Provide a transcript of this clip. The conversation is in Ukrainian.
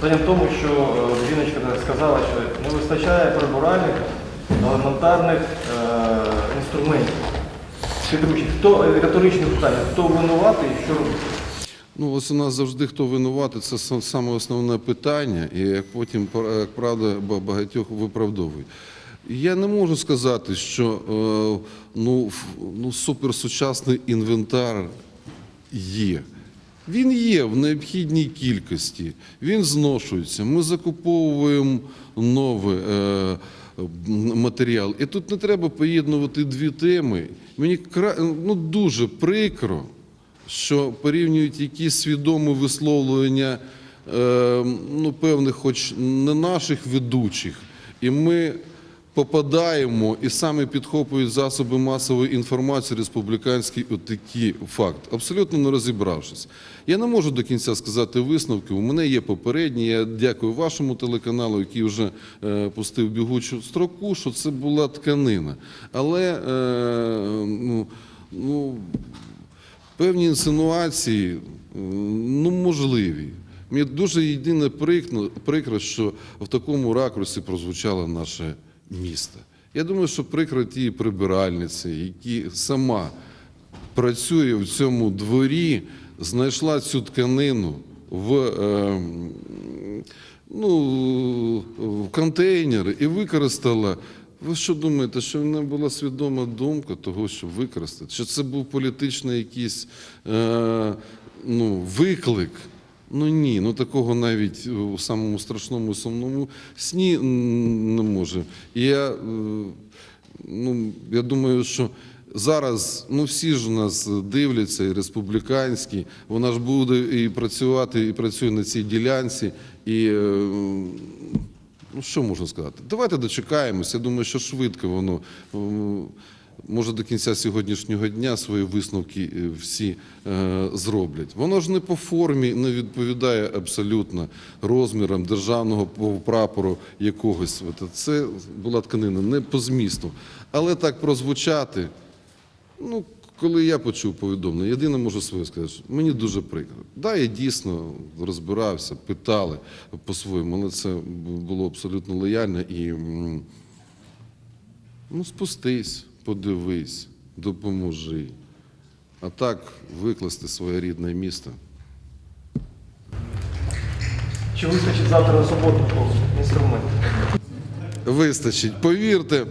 Питання в тому, що е, жіночка сказала, що не вистачає прибиральних елементарних е, інструментів. Підручних. Хто е, риторичне питання, хто винуватий і що робити? Ну, ось у нас завжди хто винуватий, це сам- саме основне питання, і як потім, як правда, багатьох виправдовують. Я не можу сказати, що е, ну, ну, суперсучасний інвентар є. Він є в необхідній кількості, він зношується. Ми закуповуємо новий е, матеріал. І тут не треба поєднувати дві теми. Мені ну, дуже прикро, що порівнюють якісь свідомі висловлювання е, ну, певних, хоч не наших ведучих, і ми попадаємо і саме підхоплюють засоби масової інформації республіканські от такий факт, абсолютно не розібравшись. Я не можу до кінця сказати висновки. У мене є попередні. Я дякую вашому телеканалу, який вже е, пустив бігучу строку, що це була тканина. Але е, ну, ну, певні інсинуації ну, можливі. Мені дуже єдине прикро, що в такому ракурсі прозвучало наше місто. Я думаю, що прикро ті прибиральниці, які сама працює в цьому дворі, знайшла цю тканину в, е, ну, в контейнери і використала. Ви що думаєте, що в мене була свідома думка того, щоб використати? Чи це був політичний якийсь е, ну, виклик? Ну ні, ну такого навіть у самому страшному сумному сні не може. І я, е, ну, я думаю, що зараз ну, всі ж у нас дивляться, і республіканські, вона ж буде і працювати, і працює на цій ділянці. І е, Ну, що можна сказати? Давайте дочекаємося. Я думаю, що швидко воно може до кінця сьогоднішнього дня свої висновки е, всі е, зроблять. Воно ж не по формі не відповідає абсолютно розмірам державного прапору якогось. Це була тканина не по змісту. Але так прозвучати. Ну, коли я почув повідомлення, єдине можу своє сказати, що мені дуже прикро. Да, я дійсно розбирався, питали по-своєму, але це було абсолютно лояльно і ну, спустись, подивись, допоможи. А так викласти своє рідне місто. Чи вистачить завтра на суботу інструмент? Вистачить, повірте,